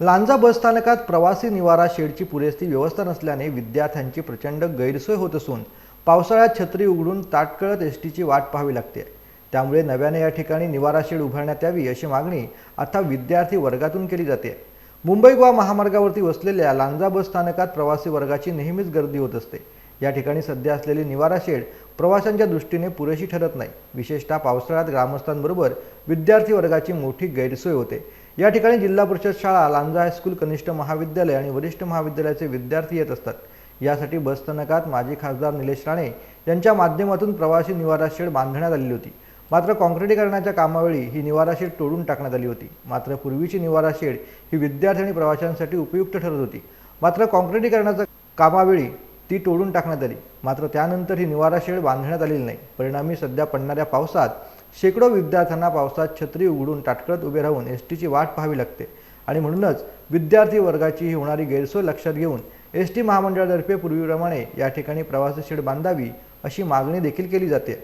लांजा बसस्थानकात प्रवासी निवारा शेडची पुरेशी व्यवस्था नसल्याने विद्यार्थ्यांची प्रचंड गैरसोय होत असून पावसाळ्यात छत्री उघडून ताटकळत एस टीची वाट पाहावी लागते. त्यामुळे नव्याने या ठिकाणी निवारा शेड उभारण्यात यावी अशी मागणी आता विद्यार्थी वर्गातून केली जाते. मुंबई गोवा महामार्गावरती वसलेल्या लांजा बस स्थानकात प्रवासी वर्गाची नेहमीच गर्दी होत असते. या ठिकाणी सध्या असलेली निवारा शेड प्रवाशांच्या दृष्टीने पुरेशी ठरत नाही. विशेषतः पावसाळ्यात ग्रामस्थांबरोबर विद्यार्थी वर्गाची मोठी गैरसोय होते. या ठिकाणी जिल्हा परिषद शाळा लांजा हायस्कूल कनिष्ठ महाविद्यालय आणि वरिष्ठ महाविद्यालयाचे विद्यार्थी येत असतात. यासाठी बसस्थानकात माजी खासदार निलेश राणे यांच्या माध्यमातून प्रवासी निवारा शेड बांधण्यात आलेली होती. मात्र काँक्रिटीकरणाच्या कामावेळी ही निवारा शेड तोडून टाकण्यात आली होती. मात्र पूर्वीची निवारा शेड ही विद्यार्थी आणि प्रवाशांसाठी उपयुक्त ठरत होती. मात्र काँक्रिटीकरणाच्या कामावेळी ती तोडून टाकण्यात आली. मात्र त्यानंतर ही निवारा शेड बांधण्यात आलेली नाही. परिणामी सध्या पडणाऱ्या पावसात शेकडो विद्यार्थ्यांना पावसात छत्री उघडून ताटकळत उभे राहून एस टीची वाट पाहावी लागते. आणि म्हणूनच विद्यार्थी वर्गाची ही होणारी गैरसोय लक्षात घेऊन एस टी महामंडळातर्फे पूर्वीप्रमाणे या ठिकाणी प्रवासी शेड बांधावी अशी मागणी देखील केली जाते.